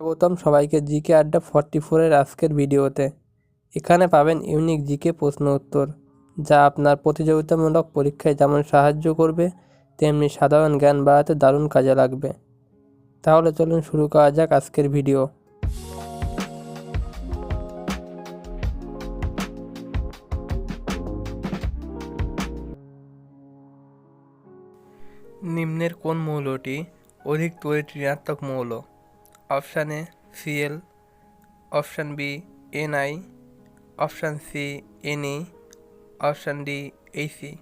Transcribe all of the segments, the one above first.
স্বাগতম সবাইকে জিকে আড্ডা ফর্টি ফোরের আজকের ভিডিওতে। এখানে পাবেন ইউনিক জিকে প্রশ্ন উত্তর, যা আপনার প্রতিযোগিতামূলক পরীক্ষায় যেমন সাহায্য করবে, তেমনি সাধারণ জ্ঞান বাড়াতে দারুণ কাজে লাগবে। তাহলে চলুন শুরু করা যাক আজকের ভিডিও। নিম্নের কোন মৌলটি অধিক তড়িৎ ঋণাত্মক মৌল? Option A CL, option B NI, option C N NE option D Aisi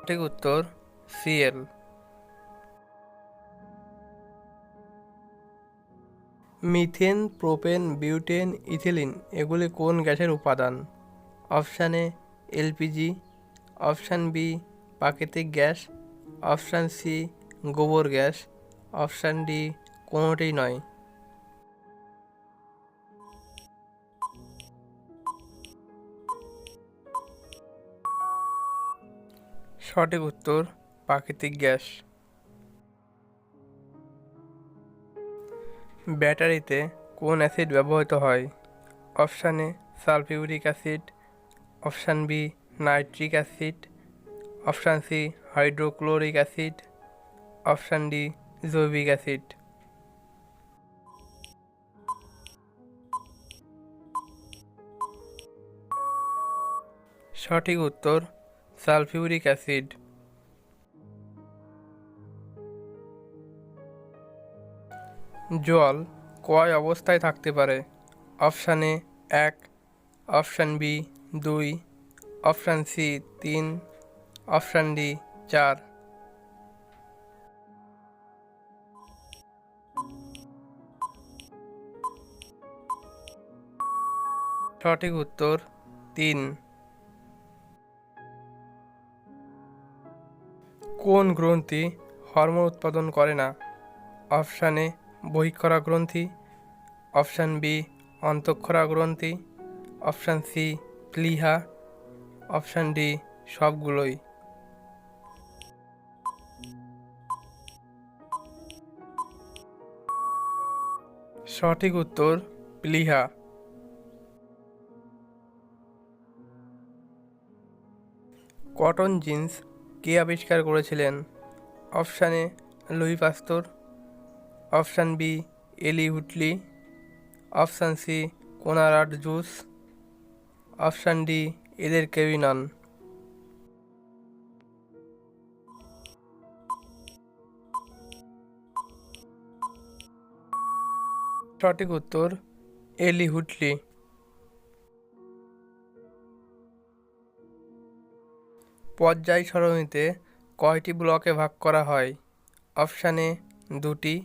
সঠিক উত্তর CL. Methane, propane, butane, ethylene, এগুলি কোন গ্যাসের উপাদান? অপশান এলপিজি অপশান বি, প্রাকৃতিক গ্যাস। অপশান সি, গোবর গ্যাস। অপশান ডি, কোনোটিই নয়। সঠিক উত্তর, প্রাকৃতিক গ্যাস। ব্যাটারিতে কোন অ্যাসিড ব্যবহৃত হয়? Option sulphuric acid. Option B nitric acid, option C hydrochloric acid, option D জৈবিক অ্যাসিড। সঠিক উত্তর, সালফিউরিক অ্যাসিড। জল কয় অবস্থায় থাকতে পারে? অপশানে এক, অপশান বি দুই অপশান সি তিন, অপশান ডি চার। সঠিক উত্তর তিন। কোন গ্রন্থি হরমোন উৎপাদন করে না? অপশানে বহিক্ষরা গ্রন্থি, অপশান বি অন্তঃক্ষরা গ্রন্থি, অপশান সি প্লিহা অপশান ডি, সবগুলোই। সঠিক উত্তর, প্লিহা। কটন জিন্স কে আবিষ্কার করেছিলেন? Option A, Louis Pasteur. Option B, Eli Whitney. Option C Konrad Zuse. Option D এদের কেউই নন। সঠিক উত্তর, এলি হুটলি। পর্যায় সরণিতে কয়টি ব্লকে ভাগ করা হয়? অপশান এ দুটি,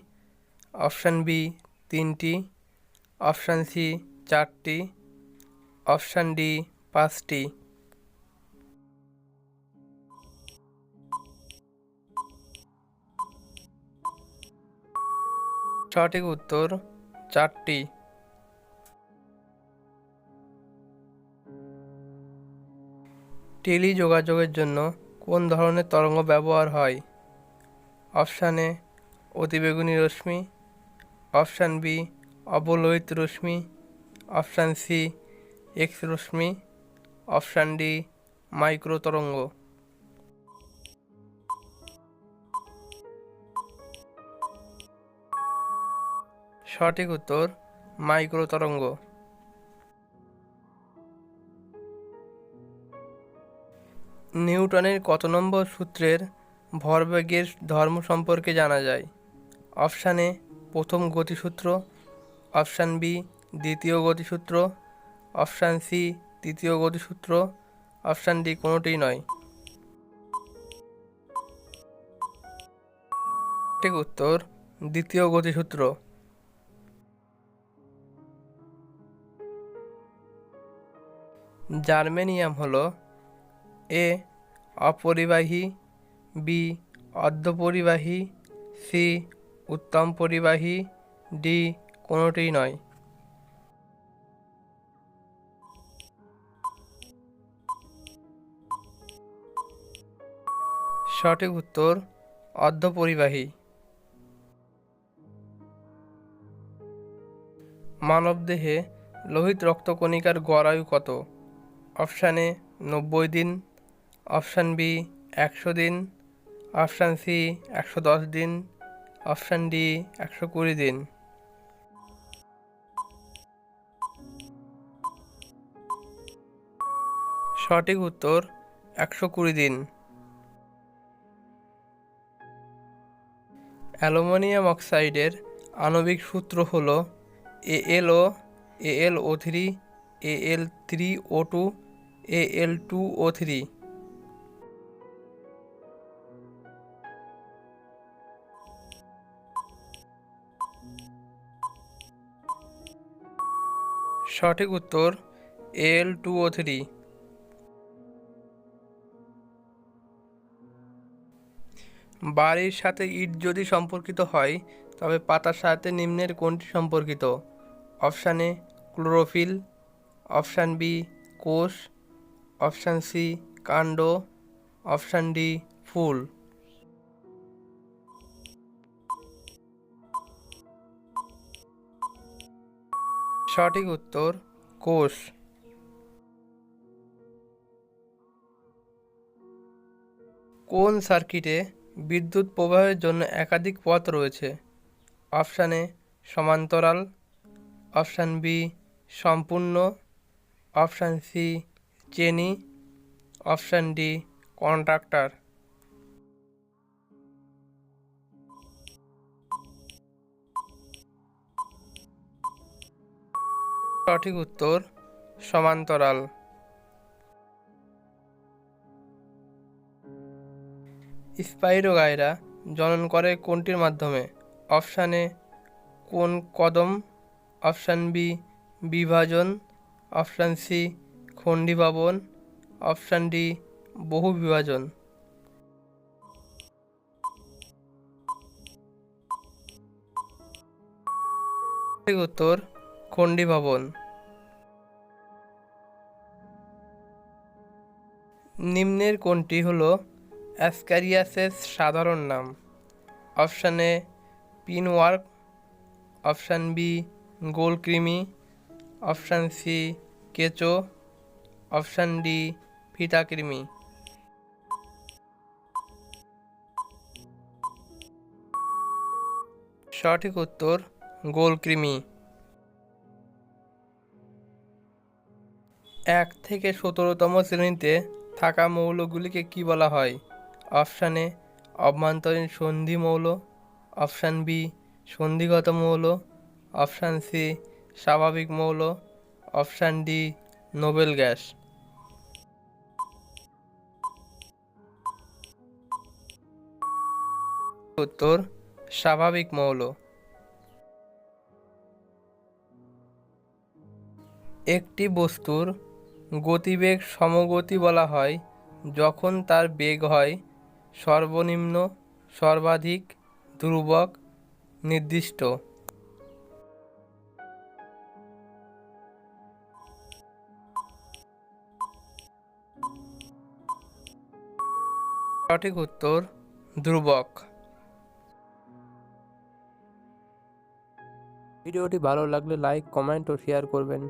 অপশান বি তিনটি, অপশান সি চারটি, অপশান ডি পাঁচটি। সঠিক উত্তর, চারটি। টেলি যোগাযোগের জন্য কোন ধরনের তরঙ্গ ব্যবহার হয়? অপশান এ, অতিবেগুনি রশ্মি। অপশান বি, অবলোহিত রশ্মি। অপশান সি এক্স রশ্মি। অপশান ডি, মাইক্রো তরঙ্গ। সঠিক উত্তর, মাইক্রো তরঙ্গ। নিউটনের কত নম্বর সূত্রের ভরবেগের ধর্ম সম্পর্কে জানা যায়? অপশান এ, প্রথম গতিসূত্র। অপশান বি, দ্বিতীয় গতিসূত্র। অপশান সি তৃতীয় গতিসূত্র, অপশান ডি কোনোটিই নয়। সঠিক উত্তর, দ্বিতীয় গতিসূত্র। জার্মেনিয়াম হলো এ, অপরিবাহী, বি, অর্ধপরিবাহী, সি, উত্তম পরিবাহী, ডি কোনোটিই নয়। সঠিক উত্তর অর্ধপরিবাহী। মানবদেহে লোহিত রক্তকণিকার গড়ায়ু কত? অপশান এ, নব্বই দিন। অপশান বি, একশো দিন। অপশান সি, একশো দশ দিন। অপশান ডি, একশো কুড়ি দিন। সঠিক উত্তর, একশো কুড়ি দিন। অ্যালুমিনিয়াম অক্সাইডের আণবিক সূত্র হল ALO AL O three, AL three O two, AL two O three. সঠিক উত্তর এল টু ও থ্রি। বাড়ির সাথে ইট যদি সম্পর্কিত হয়, তবে পাতার সাথে নিম্নের কোনটি সম্পর্কিত? Option A, chlorophyll. Option B, কোষ। অপশান সি, কাণ্ড। অপশান ডি, ফুল। সঠিক উত্তর, কোষ। কোন সার্কিটে বিদ্যুৎ প্রবাহের জন্য একাধিক পথ রয়েছে। অপশান এ সমান্তরাল, অপশান বি সম্পূর্ণ, অপশান সি চেনি, অপশান ডি কন্ট্রাক্টর সঠিক উত্তর সমান্তরাল। স্পাইরোগাইরা জনন করে কোনটির মাধ্যমে? অপশান এ, কোন কদম। অপশান বি, বিভাজন। অপশান সি, খণ্ডীভবন। অপশান ডি বহু বিভাজন উত্তর, খণ্ডীভবন। নিম্নের কোনটি হলো অ্যাসক্যারিয়াসের সাধারণ নাম। Option A, pinworm. Option B গোলকৃমি option C, কেঁচো। অপশান ডি ফিতাকৃমি সঠিক উত্তর গোলকৃমি এক থেকে সতেরোতম শ্রেণীতে থাকা মৌলগুলিকে কি বলা হয়? অপশান এ অভ্যন্তরীণ সন্ধি মৌল, অপশান বি সন্ধিগত মৌল, অপশান সি স্বাভাবিক মৌল, অপশান ডি নোবেল গ্যাস। উত্তর, স্বাভাবিক মৌল। একটি বস্তুর গতিবেগ সমগতি বলা হয় যখন তার বেগ হয় সর্বনিম্ন, সর্বাধিক, ধ্রুবক, নির্দিষ্ট। সঠিক উত্তর, ধ্রুবক। ভিডিওটি ভালো লাগলে লাইক, কমেন্ট ও শেয়ার করবেন।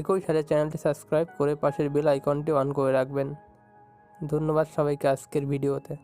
একই সাথে চ্যানেলটি সাবস্ক্রাইব করে পাশের বেল আইকনটি অন করে রাখবেন। ধন্যবাদ সবাইকে আজকের ভিডিওতে